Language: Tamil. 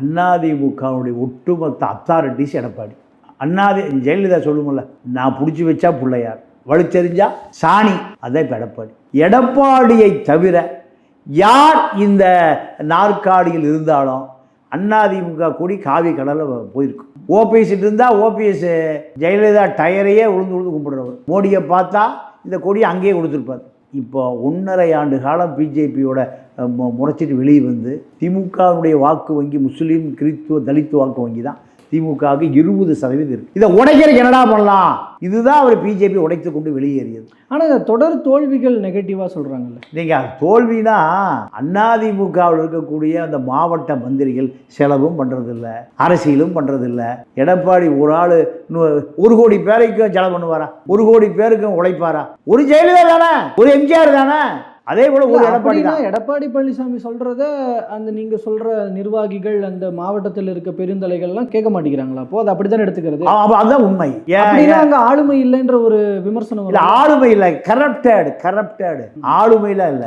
அதிமுகவுடைய ஒட்டுமொத்த அத்தாரிட்டிஸ் எடப்பாடி. அண்ணாதி ஜெயலலிதா சொல்லுமில்ல நான் பிடிச்சி வச்சா பிள்ளையார் வலுச்செறிஞ்சா சாணி. அதான் இப்போ எடப்பாடி. எடப்பாடியை தவிர யார் இந்த நாற்காலியில் இருந்தாலும் அதிமுக கூடி காவி கடலில் போயிருக்கும் ஓபிஎஸ் இருந்தால் ஓபிஎஸ் ஜெயலலிதா டயரையே உழுந்து உளுந்து கும்பிடுறவர். மோடியை பார்த்தா இந்த கொடியை அங்கேயே கொடுத்துருப்பார். இப்போ ஒன்றரை ஆண்டு காலம் பிஜேபியோட முறைச்சிட்டு வெளியே வந்து திமுகவுடைய வாக்கு வங்கி முஸ்லீம் கிறித்துவ தலித் வாக்கு வங்கி தான். திமுகவுக்கு இருபது சதவீதம் இருக்குது இதை உடைக்கிறதுக்கு என்னடா பண்ணலாம்? இதுதான் அவர் பிஜேபி உடைத்து கொண்டு வெளியேறியது. ஆனால் இந்த தொடர் தோல்விகள் நெகட்டிவாக சொல்கிறாங்கல்ல நீங்கள் தோல்வினா அதிமுகவில் இருக்கக்கூடிய அந்த மாவட்ட மந்திரிகள் செலவும் பண்ணுறதில்ல அரசியலும் பண்ணுறதில்ல எடப்பாடி ஒரு ஆள் ஒரு கோடி பேருக்கும் செலவு பண்ணுவாரா? ஒரு கோடி பேருக்கும் உழைப்பாரா? ஒரு ஜெயலலிதா தானே? ஒரு எம்ஜிஆர் தானே? அதே போல ஒரு எடப்பாடி தான். எடப்பாடி பழனிசாமி சொல்றத அந்த நீங்க சொல்ற நிர்வாகிகள் அந்த மாவட்டத்தில் இருக்க பெருந்தலைகள்லாம் கேட்க மாட்டேங்கிறாங்களா? அப்போ அது அப்படித்தானே எடுத்துக்கிறது? அதுதான் உண்மை. அங்க ஆளுமை இல்லைன்ற ஒரு விமர்சனம். ஆளுமை இல்லை கரப்டட் கரப்டட் ஆளுமையில இல்லை.